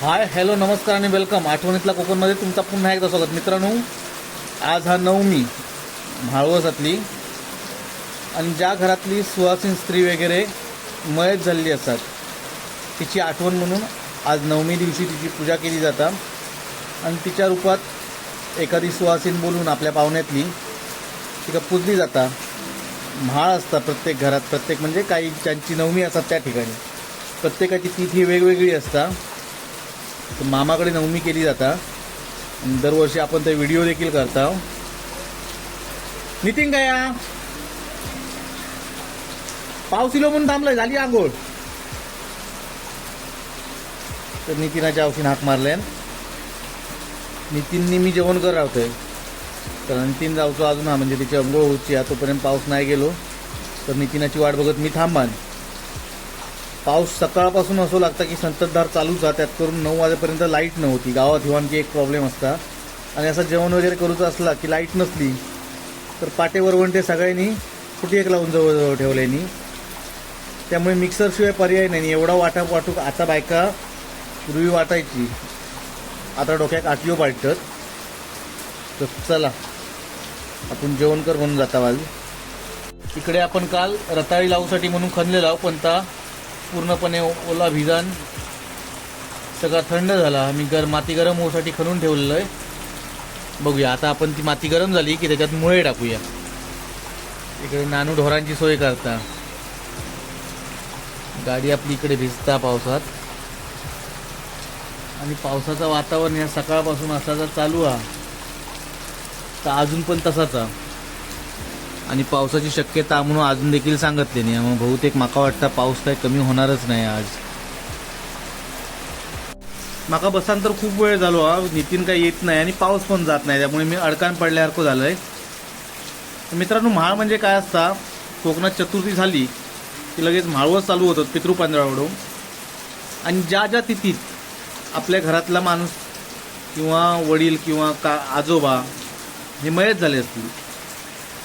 Hi hello नमस्कार आणि welcome. आठवणीतला कोकणमध्ये तुमचा पुन्हा एकदा स्वागत. मित्रांनो आज हा नवमी म्हाळवसातली आणि ज्या घरातली सुवासीन स्त्री वगैरे मयत झालेली असतात तिची आठवण म्हणून आज नवमी दिवशी तिची पूजा केली जाता. आणि तिच्या रूपात एखादी सुवासीन बोलून आपल्या पाहुण्यातली तिका पूजली जाता. म्हाळ असतात प्रत्येक घरात प्रत्येक म्हणजे काही ज्यांची नवमी असतात त्या ठिकाणी. प्रत्येकाची तिथी वेगवेगळी असतात तर मामाकडे नवमी केली जाता. दरवर्षी आपण ते व्हिडिओ देखील करता. नितीन काय. या? पाऊस इलो म्हणून थांबलाय झाली आंघोळ. तर नितीनाच्या औषधी हाक मारले नितीननी मी जेवण कर राहतोय. तर नितीन जाऊचो अजून हा म्हणजे तिची अंघोळ होती तोपर्यंत पाऊस नाही गेलो. तर नितीनाची वाट बघत मी थांबान पाऊस सकाळपासून असं लागतं की संततधार चालूच आहे त्यात करून नऊ वाजेपर्यंत लाइट नव्हती. गावात हिवानकी एक प्रॉब्लेम असता. आणि असं जेवण वगैरे करूचं असला की लाइट नसली तर पाटे वरवंटे सगळ्यांनी कुठे एक लावून जवळजवळ ठेवल्यानी त्यामुळे मिक्सरशिवाय पर्याय नाही. एवढा वाटा वाटूक आता बायका पूर्वी वाटायची. आता डोक्यात आटलीओ पाडतात तर चला आपण जेवण कर म्हणून जाता वाज इकडे आपण काल रताळी लावूसाठी म्हणून खणलेला पण ता पूर्णपणे ओला भिजान. सगळा थंड झाला. मी गर माती गरम होण्यासाठी खणून ठेवलेलं आहे. बघूया. आता आपण ती माती गरम झाली की त्याच्यात मुळे टाकूया. इकडे नानू ढोरांची सोय करता. गाडी आपली इकडे भिजता पावसात. आणि पावसाचं वातावरण या सकाळपासून असाचा चालू हा. तर अजून पण तसाच आणि पावसाची शक्यता म्हणून अजून देखील सांगितली नाही. मग बहुतेक माका वाटतं पाऊस काही कमी होणारच नाही आज. माका बसान तर खूप वेळ झालो हा. नितीन काही येत नाही आणि पाऊस पण जात नाही. त्यामुळे मी अडकान पडल्यासारखं झालंय. तर मित्रांनो म्हाळ म्हणजे काय असता कोकणात चतुर्थी झाली की लगेच म्हाळवच चालू होतं पितृपांजळावडून आणि ज्या ज्या तिथीत आपल्या घरातला माणूस किंवा वडील किंवा का आजोबा हे मयत झाले असतील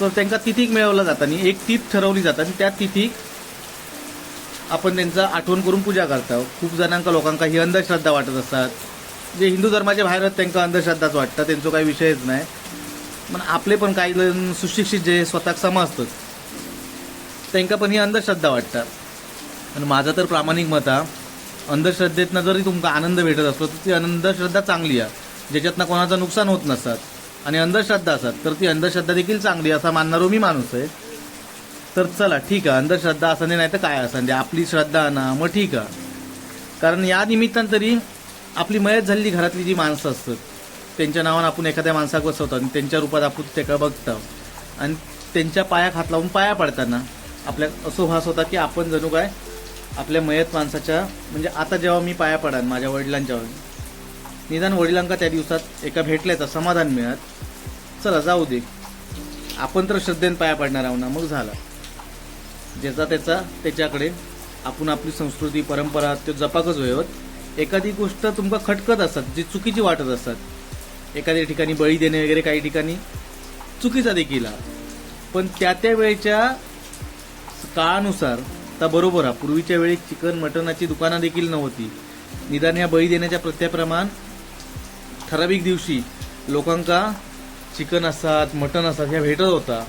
तर त्यांना तिथीक मिळवलं जातानी एक तीथ ठरवली जातात आणि त्या तिथीक आपण त्यांचा आठवण करून पूजा करता. खूप जणांका लोकांका ही अंधश्रद्धा वाटत असतात. जे हिंदू धर्माच्या बाहेर आहेत त्यांना अंधश्रद्धाच वाटतं त्यांचा काही विषयच नाही. पण आपले पण काही जण सुशिक्षित जे स्वतःक समजतात त्यांना पण ही अंधश्रद्धा वाटतात. आणि माझं तर प्रामाणिक मत हा अंधश्रद्धेतनं जरी तुमका आनंद भेटत असलो तर ती अंधश्रद्धा चांगली आहे. ज्याच्यातनं कोणाचं नुकसान होत नसतात आणि अंधश्रद्धा असतात तर ती अंधश्रद्धा देखील चांगली असा मानणारो मी माणूस आहे. तर चला ठीक आहे. अंधश्रद्धा असं नाही तर काय असं? म्हणजे आपली श्रद्धा ना मग ठीक आहे. कारण या निमित्तानं तरी आपली मयत झालेली घरातली जी माणसं असतात त्यांच्या नावानं आपण एखाद्या माणसाक बसवतो आणि त्यांच्या रूपात आपण त्याकडे बघतो. आणि त्यांच्या पाया हात लावून पाया पडताना आपल्या असो भास होता की आपण जणू काय आपल्या मयत माणसाच्या म्हणजे आता जेव्हा मी पाया पडान माझ्या वडिलांच्या निदान वडिलांका त्या दिवसात एका भेटल्याचं समाधान मिळत. चला जाऊ दे. आपण तर श्रद्धेने पाया पडणार आहो ना मग झाला. ज्याचा त्याचा त्याच्याकडे आपण आपली संस्कृती परंपरा ते जपाकच होत एखादी गोष्ट तुमका खटकत असतात जी चुकीची वाटत असतात एखाद्या ठिकाणी बळी देणे वगैरे काही ठिकाणी चुकीचा देखील पण त्या त्या वेळेच्या काळानुसार आता बरोबर हा पूर्वीच्या वेळी चिकन मटणाची दुकानं देखील नव्हती. निदान या बळी देण्याच्या प्रत्याप्रमाण ठराविक दिवशी लोकांका चिकन असतात मटण असतात ह्या भेटत होता.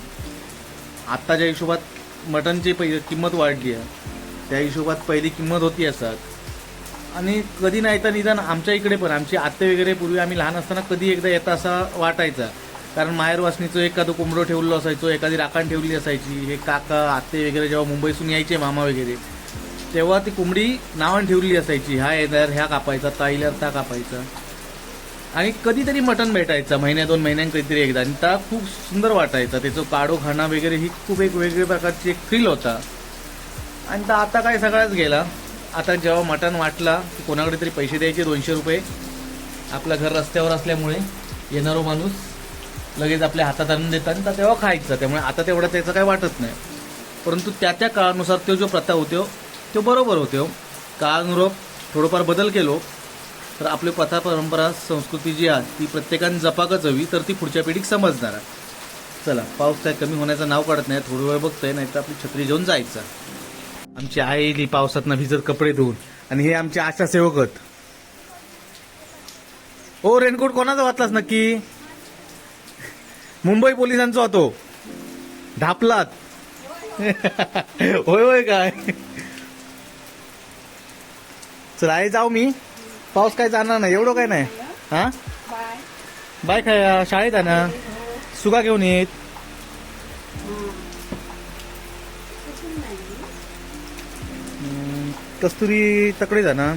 आत्ताच्या हिशोबात मटणची पहि किंमत वाढली आहे त्या हिशोबात पहिली किंमत होती असतात आणि कधी नाही तर निदान आमच्या इकडे पण आमची आत्ते वगैरे पूर्वी आम्ही लहान असताना कधी एकदा येता असा वाटायचा. कारण माहेरवासनीचं एखादं कोंबडं ठेवलं असायचो एखादी राखण ठेवली असायची हे काका आत्ते वगैरे जेव्हा मुंबईतून यायचे मामा वगैरे तेव्हा ती कोंबडी नावान ठेवली असायची हा येणार ह्या कापायचा ता येणार ता कापायचा. आणि कधीतरी मटण भेटायचं महिन्या दोन महिन्यां कधीतरी एकदा. आणि त्या खूप सुंदर वाटायचा. त्याचं काढो खाणं वगैरे ही खूप एक वेगळ्या प्रकारची एक फील होता. आणि तर आता काय सगळाच गेला. आता जेव्हा मटण वाटला की कोणाकडे तरी पैसे द्यायचे दोनशे रुपये. आपलं घर रस्त्यावर असल्यामुळे येणारो माणूस लगेच आपल्या हातात आणून देतात आणि तेव्हा खायचं. त्यामुळे आता तेवढं त्याचं काय वाटत नाही. परंतु त्या त्या काळानुसार तो जो प्रथा होतो तो बरोबर होतो. काळानुरूप थोडंफार बदल केलो. तर आपली प्रथा परंपरा संस्कृती जी आहे ती प्रत्येकाने जपाकच हवी तर ती पुढच्या पिढीक समजणार आहे. चला पाऊस काय कमी होण्याचं नाव काढत नाही थोडं वेळ बघतोय नाही तर आपली छत्री घेऊन जायचं. आमची आई येईल पावसातनं भिजत कपडे धुवून आणि हे आमचे आशा सेवकत ओ रेनकोट कोणाचा वाचलास नक्की? मुंबई पोलिसांचा होतो. ढापलात. होय होय काय? चल आहे जाऊ मी. पाऊस काय जाणार नाही एवढं काय नाही. हा? बाय काय शाळेत आहे ना. सुगा घेऊन येत कस्तुरी तकडे जा ना?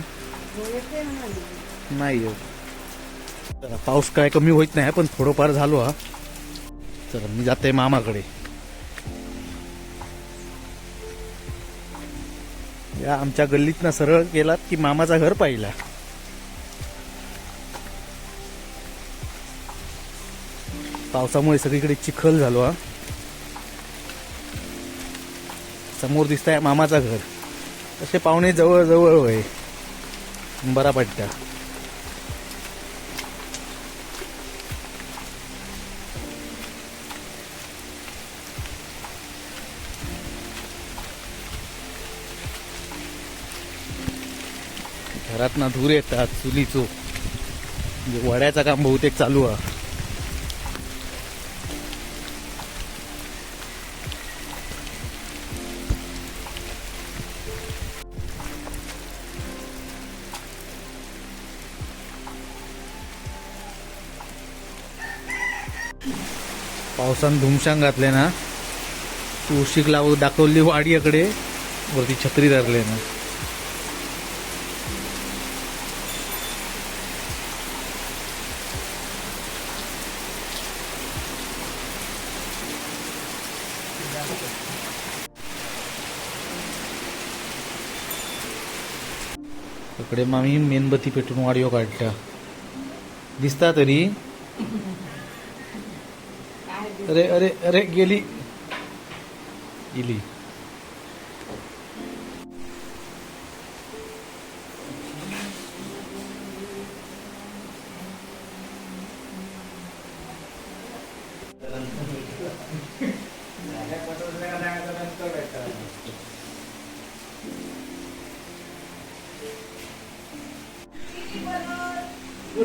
नाही येऊ पाऊस काय कमी होत नाही पण थोडंफार झालो हा. चला मी जाते मामाकडे. या आमच्या गल्लीतनं सरळ गेलात की मामाचा घर पाहिला. पावसामुळे सगळीकडे चिखल झालो हा. समोर दिसत आहे मामाचा घर. तसे पाहुणे जवळजवळ होय बरा पडत्या घरात ना धूर येतात चुलीचो. म्हणजे वड्याचं काम बहुतेक चालू आहे पावसान धुमशान घातले ना. तुळशीक उशीक दाखवली वाडीकडे वरती छत्री धरले ना. इकडे मामी मेणबत्ती पेटून वाडिओ काढता दिसता तरी. अरे अरे अरे गेली. गेली.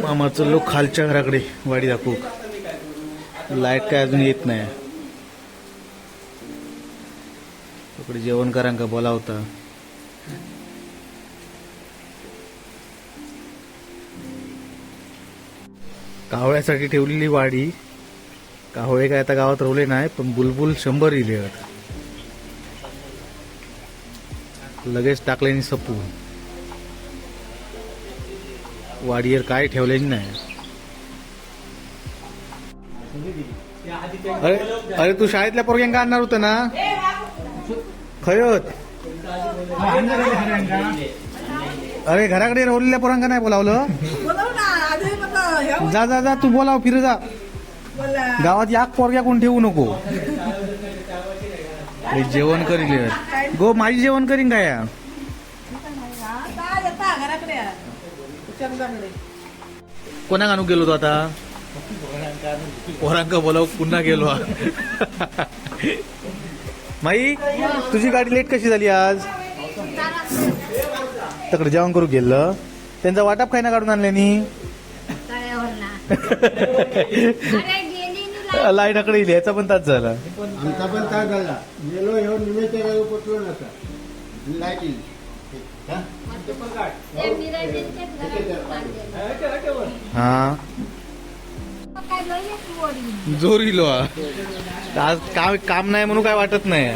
मामाचं लोक खालच्या घराकडे वाडी दाखवू. लाइट काय अजून येत नाही. तिकडे जेवण करा का बोलावता. कावळ्यासाठी ठेवलेली वाडी. कावळे काय आता गावात रवले नाही पण बुलबुल शंभर इले आहेत लगेच टाकल्याने आणि सपू वाडीवर काय ठेवलेली नाही. अरे अरे तू शाळेतल्या पोरग्यांका आणणार होतं ना? खयत अरे घराकडे रवलेल्या पोरांका नाही बोलावलं? जा जा जा तू बोलाव फिर जा. गावात याक पोरग्या कोण ठेवू नको? जेवण करील. गो माझी जेवण करीन काय या? कोणाक आणू गेलो तो आता? पोरांका बोलाव पुन्हा गेलो. हा. माई तुझी गाडी लेट कशी झाली आज? तकडे जेवण करू गेलं त्यांचा वाटप खायना काढून आणल्यानी लाईटाकडे येईल याचा पण तास झाला. आमचा पण काय झाला. गेलो येऊन निमेच्या गावी पोचलो नका लाइट येईल. हा. जोर इलो आज काम काम नाही म्हणून काय वाटत नाही.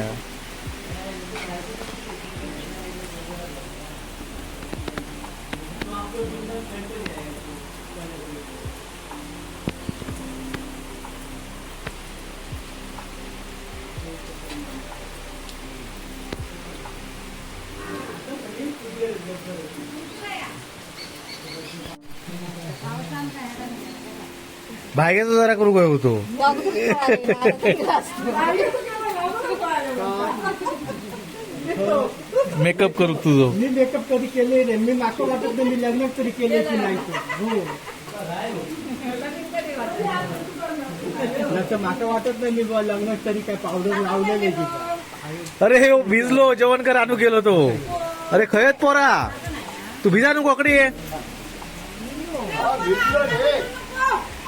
भाग्याचा जरा करू काय होतो. मेकअप करू तुझो मी मेकअप कधी केले नाही. मी नाको वाटत नाही मी लग्न तरी केले की नाही ते. हो. नाही तर माका वाटत नाही मी बुवा लग्न तरी काय पावडर लावलेले की अरे हे भिजलो जेवण कर आणू गेलो तो. अरे खयत पोरा? तू भिजा नको अकडे ये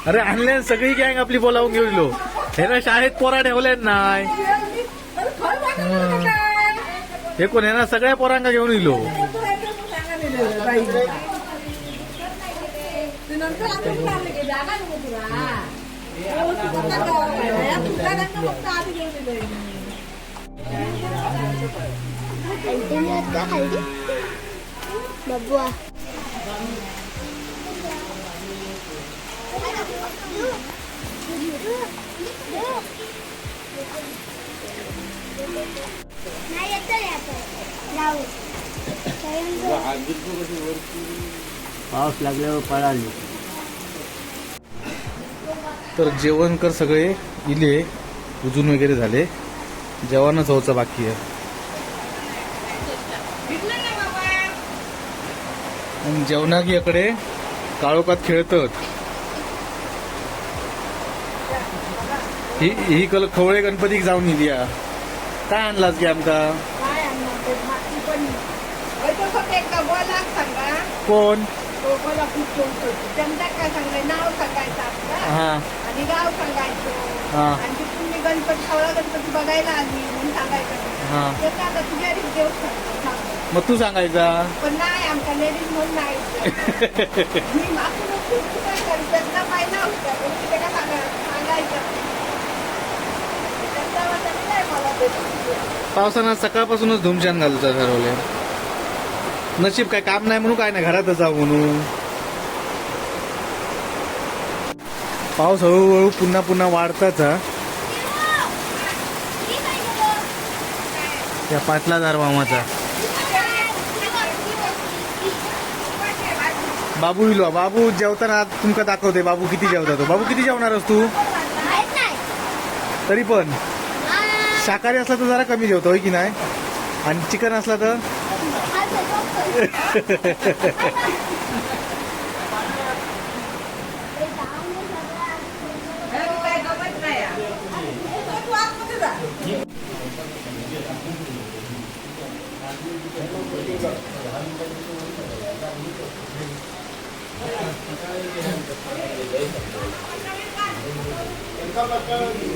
अरे आणले सगळी गँग आपली बोलावून घेऊन हे ना शाळेत पोरा ठेवले नाही हे कोण आहे ना सगळ्या पोरांका घेऊन येलो. पाऊस लागल्यावर पळाली तर जेवण कर सगळे इले उजून वगैरे झाले. जेवणच होचं बाकी आहे. आणि जेवणाक इकडे काळोखात खेळतात. ही ही कल खवळे गणपतीक जाऊन हा. काय आणलास की आमका? काय आणणार ते माती पण. अरे तो फक्त एकदा सांगा. कोण? तो बोला खूप त्यांना काय सांगायचं? नाव सांगायचं आपलं हा. आणि गाव सांगायचं. हा. आणि तिथून मी गणपती सावळा गणपती बघायला आली म्हणून सांगायचं. हा. ते तर आता तुझ्या सांगतो. मग तू सांगायचा? पण नाही आमच्या लेडीज म्हणून नाही मी मागून खूप काय करते त्यांना पाहिजे होतं. पण मी त्याला सांगा सांगायचं त्यांचा वाटत नाही मला ते. पावसानं सकाळपासूनच धुमशान घालूचा ठरवले नशीब काय काम नाही म्हणून काय नाही घरातच जाऊ म्हणून. पाऊस हळूहळू पुन्हा पुन्हा वाढताच या त्या पाटला दार मामाचा. बाबू इलो बाबू जेवताना तुमका दाखवते बाबू किती जेवता तो? बाबू किती जेवणारस तू? तरी पण. शाकाहारी असला तर जरा कमी जेवतो होय की नाही? आणि चिकन असला तर?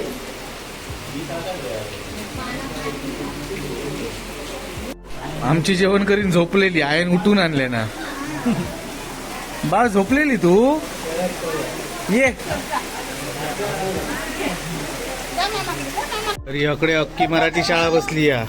आमची जेवण करीन झोपलेली आयन उठून आणले ना. बाळ झोपलेली तू? ये. तरी अकडे अक्की मराठी शाळा बसली या.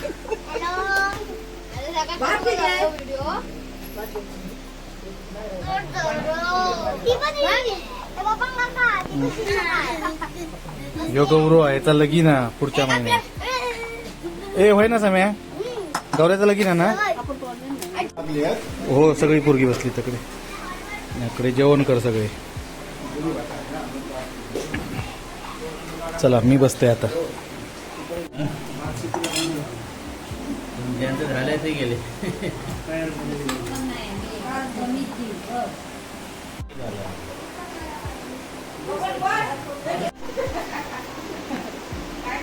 यो गौरव आहे याचा लगीन हा पुढच्या महिन्यात. ए होय ना सम्या? गौऱ्याचा लगीन आहे ना? हो सगळी पोरगी बसली तकडे. इकडे जेवण कर सगळे. चला मी बसते आता. झालंय ते गेले.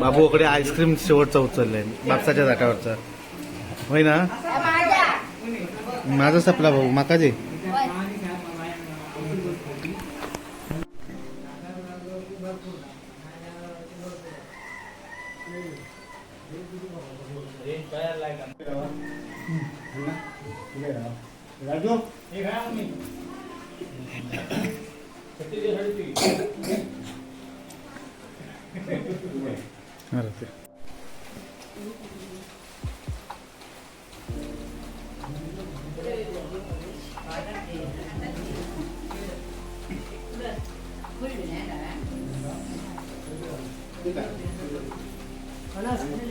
बाबूकडे आईस्क्रीम शेवटचा उचललाय. बापसाच्या जाटावरचा होय ना? माझा सपला भाऊ माका जे gracias.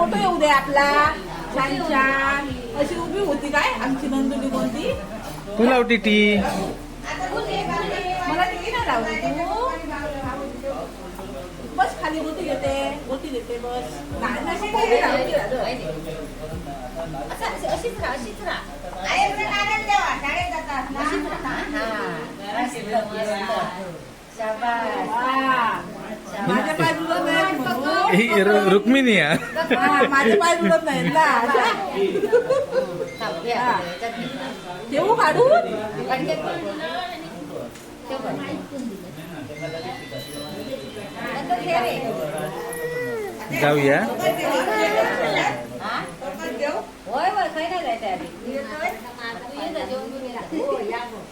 फोटो येऊ दे आपला. छान छान. अशी उभी होती काय? आमची नंदुनी कोणती? तू लावती टी मला ती नाही लावली तू. बस खाली गोटी घेते गोटी घेते बस. नाही नाही, अशी लावली राहतं. अशीच राहा अशीच राहा. ना. अशीच राहा. शाबास. वा. माझे पाय दुखत नाही म्हणून. ही रु- रुक्मिणी आहे हा, माझे पाय दुखत नाहीत ना अशा. थांब, घे आता याच्यात. ठेवू काढून पण घे. ठेव बरं. नंतर घे रे. जाऊया? होय होय काही नाही जायचं आधी तू येतोय? तू ये जा, जेवून घेऊन ये जा. हो, या गं.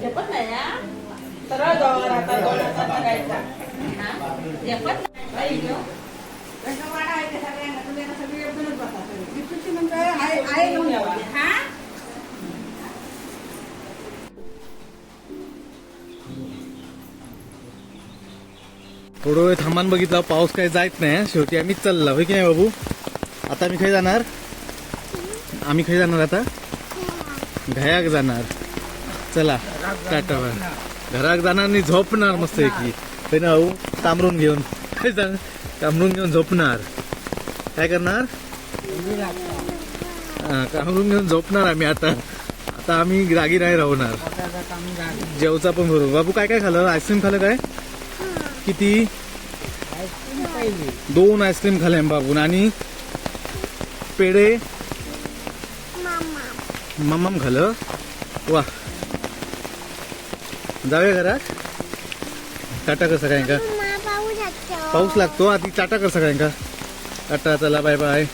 झेपत नाही? सरळ जाऊ आता दोन हातात लागायचा. झेपत नाही. रंगवाडा आहे ते सगळ्यांना. तुम्ही आता सगळे एकदमच बसा सगळे. विठूची म्हणजे आहे आहे घेऊन यावा. हा? थोडं वेळ थांबान बघितलं पाऊस काही जायत नाही शेवटी आम्ही चालला होय की नाही बाबू आता आम्ही खाई जाणार आम्ही खाई जाणार आता घयाक जाणार चला टाटा बाय घराक जाणार आणि झोपणार मस्त की काही ना भाऊ कामरून घेऊन. काय कामरून घेऊन झोपणार. काय करणार? हा, कामरून घेऊन झोपणार आम्ही आता. आता आम्ही रागी नाही राहणार. जेवचा पण बरोबर. बाबू काय काय खाल्लं? आईस्क्रीम खाल्लं काय? किती? दोन आईस्क्रीम खाल्ले बाबून. आणि पेढे? मम्मम खाल्लं? वा. जाऊया घरात. टाटा कर सगळ्यांका. पाऊस लागतो. आधी टाटा कर सगळ्यांका. टाटा चला बाय बाय